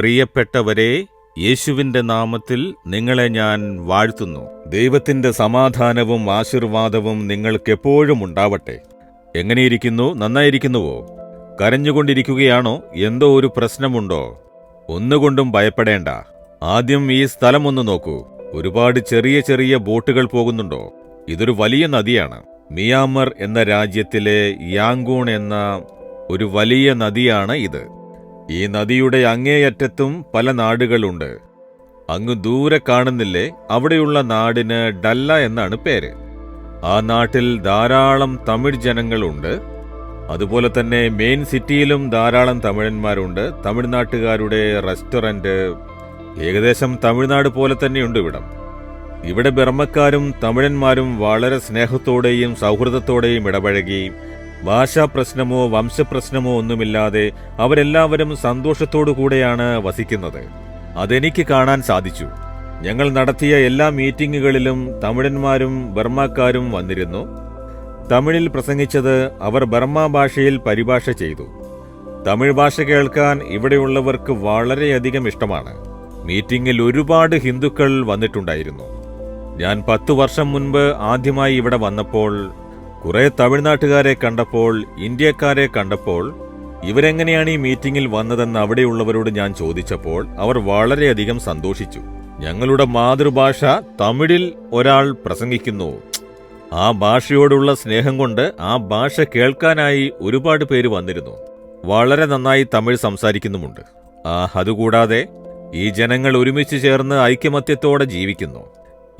പ്രിയപ്പെട്ടവരെ യേശുവിന്റെ നാമത്തിൽ നിങ്ങളെ ഞാൻ വാഴ്ത്തുന്നു. ദൈവത്തിന്റെ സമാധാനവും ആശീർവാദവും നിങ്ങൾക്കെപ്പോഴും ഉണ്ടാവട്ടെ. എങ്ങനെയിരിക്കുന്നു? നന്നായിരിക്കുന്നുവോ? കരഞ്ഞുകൊണ്ടിരിക്കുകയാണോ? എന്തോ ഒരു പ്രശ്നമുണ്ടോ? ഒന്നുകൊണ്ടും ഭയപ്പെടേണ്ട. ആദ്യം ഈ സ്ഥലം ഒന്ന് നോക്കൂ. ഒരുപാട് ചെറിയ ചെറിയ ബോട്ടുകൾ പോകുന്നുണ്ടോ? ഇതൊരു വലിയ നദിയാണ്. മിയാമർ എന്ന രാജ്യത്തിലെ യാങ്കൂൺ എന്ന ഒരു വലിയ നദിയാണ് ഇത്. ഈ നദിയുടെ അങ്ങേയറ്റത്തും പല നാടുകളുണ്ട്. അങ്ങ് ദൂരെ കാണുന്നില്ലേ അവിടെയുള്ള നാടിന് ഡല്ല എന്നാണ് പേര്. ആ നാട്ടിൽ ധാരാളം തമിഴ് ജനങ്ങളുണ്ട്. അതുപോലെ തന്നെ മെയിൻ സിറ്റിയിലും ധാരാളം തമിഴന്മാരുണ്ട്. തമിഴ്നാട്ടുകാരുടെ റെസ്റ്റോറന്റ് ഏകദേശം തമിഴ്നാട് പോലെ തന്നെയുണ്ട് ഇവിടം. ഇവിടെ ബർമ്മക്കാരും തമിഴന്മാരും വളരെ സ്നേഹത്തോടെയും സൗഹൃദത്തോടെയും ഇടപഴകി ഭാഷാ പ്രശ്നമോ വംശപ്രശ്നമോ ഒന്നുമില്ലാതെ അവരെല്ലാവരും സന്തോഷത്തോടു കൂടെയാണ് വസിക്കുന്നത്. അതെനിക്ക് കാണാൻ സാധിച്ചു. ഞങ്ങൾ നടത്തിയ എല്ലാ മീറ്റിംഗുകളിലും തമിഴന്മാരും ബർമാക്കാരും വന്നിരുന്നു. തമിഴിൽ പ്രസംഗിച്ചത് അവർ ബർമ്മ ഭാഷയിൽ പരിഭാഷ ചെയ്തു. തമിഴ് ഭാഷ കേൾക്കാൻ ഇവിടെയുള്ളവർക്ക് വളരെയധികം ഇഷ്ടമാണ്. മീറ്റിംഗിൽ ഒരുപാട് ഹിന്ദുക്കൾ വന്നിട്ടുണ്ടായിരുന്നു. ഞാൻ പത്തു വർഷം മുൻപ് ആദ്യമായി ഇവിടെ വന്നപ്പോൾ കുറെ തമിഴ്നാട്ടുകാരെ കണ്ടപ്പോൾ ഇന്ത്യക്കാരെ കണ്ടപ്പോൾ ഇവരെങ്ങനെയാണ് ഈ മീറ്റിംഗിൽ വന്നതെന്ന് അവിടെയുള്ളവരോട് ഞാൻ ചോദിച്ചപ്പോൾ അവർ വളരെയധികം സന്തോഷിച്ചു. ഞങ്ങളുടെ മാതൃഭാഷ തമിഴിൽ ഒരാൾ പ്രസംഗിക്കുന്നു. ആ ഭാഷയോടുള്ള സ്നേഹം കൊണ്ട് ആ ഭാഷ കേൾക്കാനായി ഒരുപാട് പേര് വന്നിരുന്നു. വളരെ നന്നായി തമിഴ് സംസാരിക്കുന്നുമുണ്ട്. ആ അതുകൂടാതെ ഈ ജനങ്ങൾ ഒരുമിച്ച് ചേർന്ന് ഐക്യമത്യത്തോടെ ജീവിക്കുന്നു.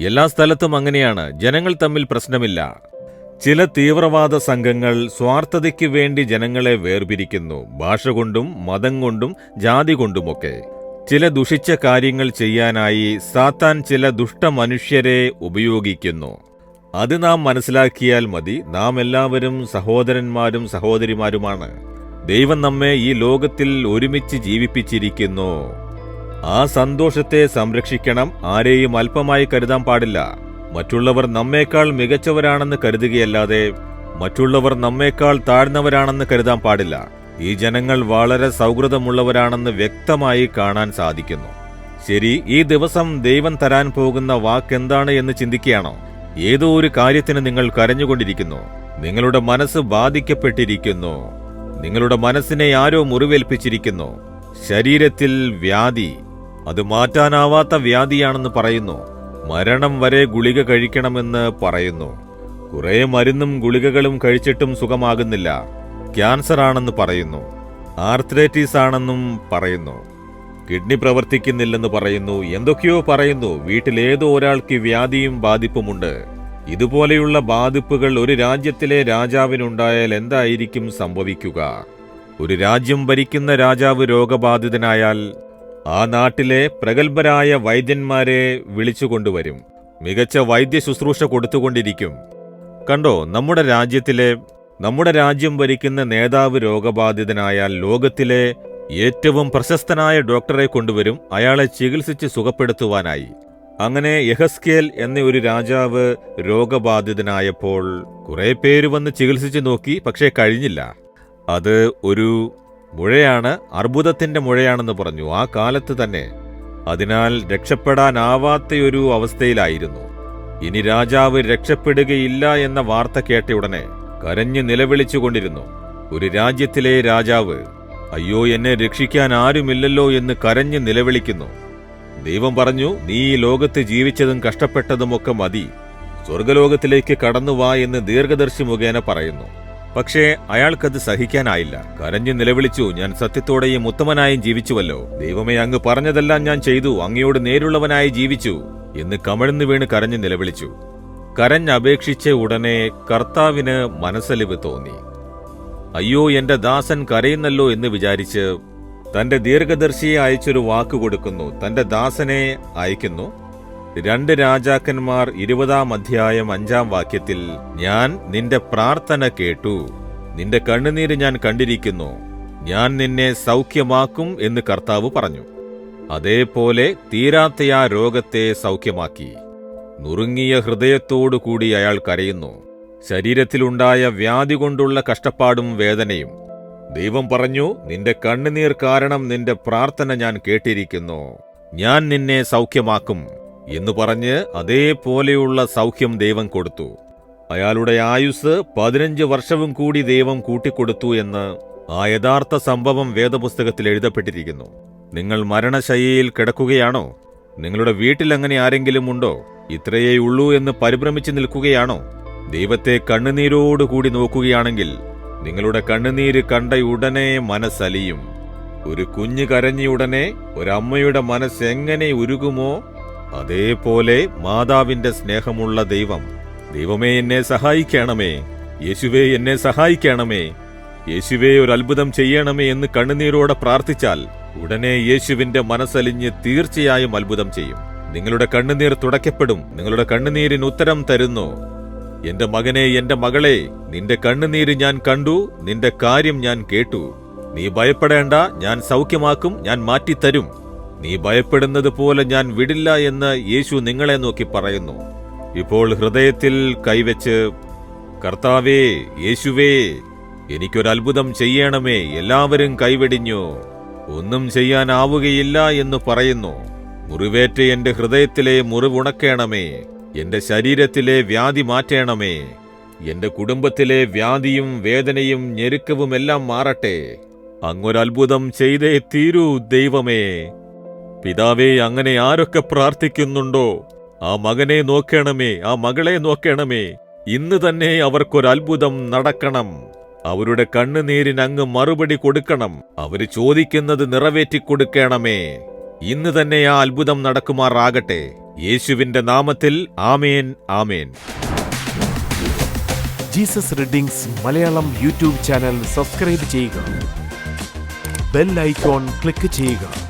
എല്ലാ സ്ഥലത്തും അങ്ങനെയാണ്. ജനങ്ങൾ തമ്മിൽ പ്രശ്നമില്ല. ചില തീവ്രവാദ സംഘങ്ങൾ സ്വാർത്ഥതയ്ക്ക് വേണ്ടി ജനങ്ങളെ വേർപിരിക്കുന്നു. ഭാഷ കൊണ്ടും മതം കൊണ്ടും ജാതി കൊണ്ടുമൊക്കെ. ചില ദുഷിച്ച കാര്യങ്ങൾ ചെയ്യാനായി സാത്താൻ ചില ദുഷ്ടമനുഷ്യരെ ഉപയോഗിക്കുന്നു. അത് നാം മനസ്സിലാക്കിയാൽ മതി. നാം എല്ലാവരും സഹോദരന്മാരും സഹോദരിമാരുമാണ്. ദൈവം നമ്മെ ഈ ലോകത്തിൽ ഒരുമിച്ച് ജീവിപ്പിച്ചിരിക്കുന്നു. ആ സന്തോഷത്തെ സംരക്ഷിക്കണം. ആരെയും അല്പമായി കരുതാൻ പാടില്ല. മറ്റുള്ളവർ നമ്മേക്കാൾ മികച്ചവരാണെന്ന് കരുതുകയല്ലാതെ മറ്റുള്ളവർ നമ്മേക്കാൾ താഴ്ന്നവരാണെന്ന് കരുതാൻ പാടില്ല. ഈ ജനങ്ങൾ വളരെ സൗഹൃദമുള്ളവരാണെന്ന് വ്യക്തമായി കാണാൻ സാധിക്കുന്നു. ശരി ഈ ദിവസം ദൈവം തരാൻ പോകുന്ന വാക്കെന്താണ് എന്ന് ചിന്തിക്കുകയാണോ? ഏതോ ഒരു കാര്യത്തിന് നിങ്ങൾ കരഞ്ഞുകൊണ്ടിരിക്കുന്നു. നിങ്ങളുടെ മനസ്സ് ബാധിക്കപ്പെട്ടിരിക്കുന്നു. നിങ്ങളുടെ മനസ്സിനെ ആരോ മുറിവേൽപ്പിച്ചിരിക്കുന്നു. ശരീരത്തിൽ വ്യാധി. അത് മാറ്റാനാവാത്ത വ്യാധിയാണെന്ന് പറയുന്നു. മരണം വരെ ഗുളിക കഴിക്കണമെന്ന് പറയുന്നു. കുറെ മരുന്നും ഗുളികകളും കഴിച്ചിട്ടും സുഖമാകുന്നില്ല. ക്യാൻസർ ആണെന്ന് പറയുന്നു. ആർത്രൈറ്റിസ് ആണെന്നും പറയുന്നു. കിഡ്നി പ്രവർത്തിക്കുന്നില്ലെന്ന് പറയുന്നു. എന്തൊക്കെയോ പറയുന്നു. വീട്ടിലേതോ ഒരാൾക്ക് വ്യാധിയും ബാധിപ്പുമുണ്ട്. ഇതുപോലെയുള്ള ബാധിപ്പുകൾ ഒരു രാജ്യത്തിലെ രാജാവിനുണ്ടായാൽ എന്തായിരിക്കും സംഭവിക്കുക? ഒരു രാജ്യം ഭരിക്കുന്ന രാജാവ് രോഗബാധിതനായാൽ ആ നാട്ടിലെ പ്രഗത്ഭരായ വൈദ്യന്മാരെ വിളിച്ചുകൊണ്ടുവരും മികച്ച വൈദ്യ ശുശ്രൂഷ കൊടുത്തുകൊണ്ടിരിക്കും. കണ്ടോ നമ്മുടെ രാജ്യത്തിലെ നമ്മുടെ രാജ്യം ഭരിക്കുന്ന നേതാവ് രോഗബാധിതനായാൽ ലോകത്തിലെ ഏറ്റവും പ്രശസ്തനായ ഡോക്ടറെ കൊണ്ടുവരും. അയാളെ ചികിത്സിച്ച് സുഖപ്പെടുത്തുവാനായി. അങ്ങനെ യഹസ്കേൽ എന്ന ഒരു രാജാവ് രോഗബാധിതനായപ്പോൾ കുറെ പേര് വന്ന് ചികിത്സിച്ചു നോക്കി പക്ഷേ കഴിഞ്ഞില്ല. അത് ഒരു മുഴയാണ് അർബുദത്തിന്റെ മുഴയാണെന്ന് പറഞ്ഞു. ആ കാലത്ത് തന്നെ അതിനാൽ രക്ഷപ്പെടാനാവാത്തയൊരു അവസ്ഥയിലായിരുന്നു. ഇനി രാജാവ് രക്ഷപ്പെടുകയില്ല എന്ന വാർത്ത കേട്ട ഉടനെ കരഞ്ഞു നിലവിളിച്ചുകൊണ്ടിരുന്നു ഒരു രാജ്യത്തിലെ രാജാവ് അയ്യോ എന്നെ രക്ഷിക്കാൻ ആരുമില്ലല്ലോ എന്ന് കരഞ്ഞു നിലവിളിക്കുന്നു. ദൈവം പറഞ്ഞു നീ ഈ ലോകത്ത് ജീവിച്ചതും കഷ്ടപ്പെട്ടതുമൊക്കെ മതി. സ്വർഗലോകത്തിലേക്ക് കടന്നുവാ എന്ന് ദീർഘദർശി മുഖേന പറയുന്നു. പക്ഷേ അയാൾക്കത് സഹിക്കാനായില്ല. കരഞ്ഞു നിലവിളിച്ചു ഞാൻ സത്യത്തോടെയും ഉത്തമനായും ജീവിച്ചുവല്ലോ. ദൈവമേ അങ്ങ് പറഞ്ഞതെല്ലാം ഞാൻ ചെയ്തു. അങ്ങയോട് നേരുള്ളവനായി ജീവിച്ചു. എന്ന് കമിഴ്ന്നു വീണ് കരഞ്ഞു നിലവിളിച്ചു. കരഞ്ഞപേക്ഷിച്ച ഉടനെ കർത്താവിന് മനസ്സലിവ് തോന്നി. അയ്യോ എന്റെ ദാസൻ കരയുന്നല്ലോ എന്ന് വിചാരിച്ച് തന്റെ ദീർഘദർശിയെ അയച്ചൊരു വാക്ക് കൊടുക്കുന്നു. തന്റെ ദാസനെ അയക്കുന്നു. രണ്ട് രാജാക്കന്മാർ ഇരുപതാം അധ്യായം അഞ്ചാം വാക്യത്തിൽ ഞാൻ നിന്റെ പ്രാർത്ഥന കേട്ടു. നിന്റെ കണ്ണുനീര് ഞാൻ കണ്ടിരിക്കുന്നു. ഞാൻ നിന്നെ സൗഖ്യമാക്കും എന്ന് കർത്താവ് പറഞ്ഞു. അതേപോലെ തീരാത്തയാ രോഗത്തെ സൗഖ്യമാക്കി. നുറുങ്ങിയ ഹൃദയത്തോടു കൂടി അയാൾ കരയുന്നു. ശരീരത്തിലുണ്ടായ വ്യാധി കൊണ്ടുള്ള കഷ്ടപ്പാടും വേദനയും. ദൈവം പറഞ്ഞു നിന്റെ കണ്ണുനീർ കാരണം നിന്റെ പ്രാർത്ഥന ഞാൻ കേട്ടിരിക്കുന്നു. ഞാൻ നിന്നെ സൗഖ്യമാക്കും. എന്ന് പറഞ്ഞ് അതേപോലെയുള്ള സൗഖ്യം ദൈവം കൊടുത്തു. അയാളുടെ ആയുസ് പതിനഞ്ച് വർഷവും കൂടി ദൈവം കൂട്ടിക്കൊടുത്തു എന്ന് ആ യഥാർത്ഥ സംഭവം വേദപുസ്തകത്തിൽ എഴുതപ്പെട്ടിരിക്കുന്നു. നിങ്ങൾ മരണശയ്യയിൽ കിടക്കുകയാണോ? നിങ്ങളുടെ വീട്ടിൽ അങ്ങനെ ആരെങ്കിലും ഉണ്ടോ? ഇത്രയേ ഉള്ളൂ എന്ന് പരിഭ്രമിച്ച് നിൽക്കുകയാണോ? ദൈവത്തെ കണ്ണുനീരോടുകൂടി നോക്കുകയാണെങ്കിൽ നിങ്ങളുടെ കണ്ണുനീര് കണ്ട ഉടനെ മനസ്സലിയും. ഒരു കുഞ്ഞ് ഉടനെ ഒരമ്മയുടെ മനസ്സ് എങ്ങനെ ഉരുകുമോ അതേപോലെ മാതാവിന്റെ സ്നേഹമുള്ള ദൈവം ദൈവമേ എന്നെ സഹായിക്കണമേ. യേശുവേ എന്നെ സഹായിക്കണമേ. യേശുവേ ഒരു അത്ഭുതം ചെയ്യണമേ എന്ന് കണ്ണുനീരോടെ പ്രാർത്ഥിച്ചാൽ ഉടനെ യേശുവിന്റെ മനസ്സലിഞ്ഞ് തീർച്ചയായും അത്ഭുതം ചെയ്യും. നിങ്ങളുടെ കണ്ണുനീർ തുടയ്ക്കപ്പെടും. നിങ്ങളുടെ കണ്ണുനീരിന് ഉത്തരം തരുന്നു. എന്റെ മകനെ എന്റെ മകളെ നിന്റെ കണ്ണുനീര് ഞാൻ കണ്ടു നിന്റെ കാര്യം ഞാൻ കേട്ടു. നീ ഭയപ്പെടേണ്ട ഞാൻ സൗഖ്യമാക്കും ഞാൻ മാറ്റിത്തരും. നീ ഭയപ്പെടുന്നത് പോലെ ഞാൻ വിടില്ല എന്ന് യേശു നിങ്ങളെ നോക്കി പറയുന്നു. ഇപ്പോൾ ഹൃദയത്തിൽ കൈവച്ച് കർത്താവേ യേശുവേ എനിക്കൊരത്ഭുതം ചെയ്യണമേ എല്ലാവരും കൈവെടിഞ്ഞു. ഒന്നും ചെയ്യാനാവുകയില്ല എന്ന് പറയുന്നു. മുറിവേറ്റ എന്റെ ഹൃദയത്തിലെ മുറിവുണക്കേണമേ എന്റെ ശരീരത്തിലെ വ്യാധി മാറ്റേണമേ എന്റെ കുടുംബത്തിലെ വ്യാധിയും വേദനയും ഞെരുക്കവുമെല്ലാം മാറട്ടെ. അങ്ങൊരത്ഭുതം ചെയ്തേ തീരൂ ദൈവമേ. പിതാവേ അങ്ങനെ ആരൊക്കെ പ്രാർത്ഥിക്കുന്നുണ്ടോ? ആ മകനെ നോക്കണമേ ആ മകളെ നോക്കണമേ. ഇന്ന് തന്നെ അവർക്കൊരത്ഭുതം നടക്കണം. അവരുടെ കണ്ണുനീരിന് അങ്ങ് മറുപടി കൊടുക്കണം. അവർ ചോദിക്കുന്നത് നിറവേറ്റിക്കൊടുക്കണമേ. ഇന്ന് തന്നെ ആ അത്ഭുതം നടക്കുമാറാകട്ടെ. യേശുവിന്റെ നാമത്തിൽ ആമേൻ ആമേൻ. Jesus readings Malayalam YouTube channel subscribe ചെയ്യുക. ബെൽ ഐക്കോൺ ക്ലിക്ക് ചെയ്യുക.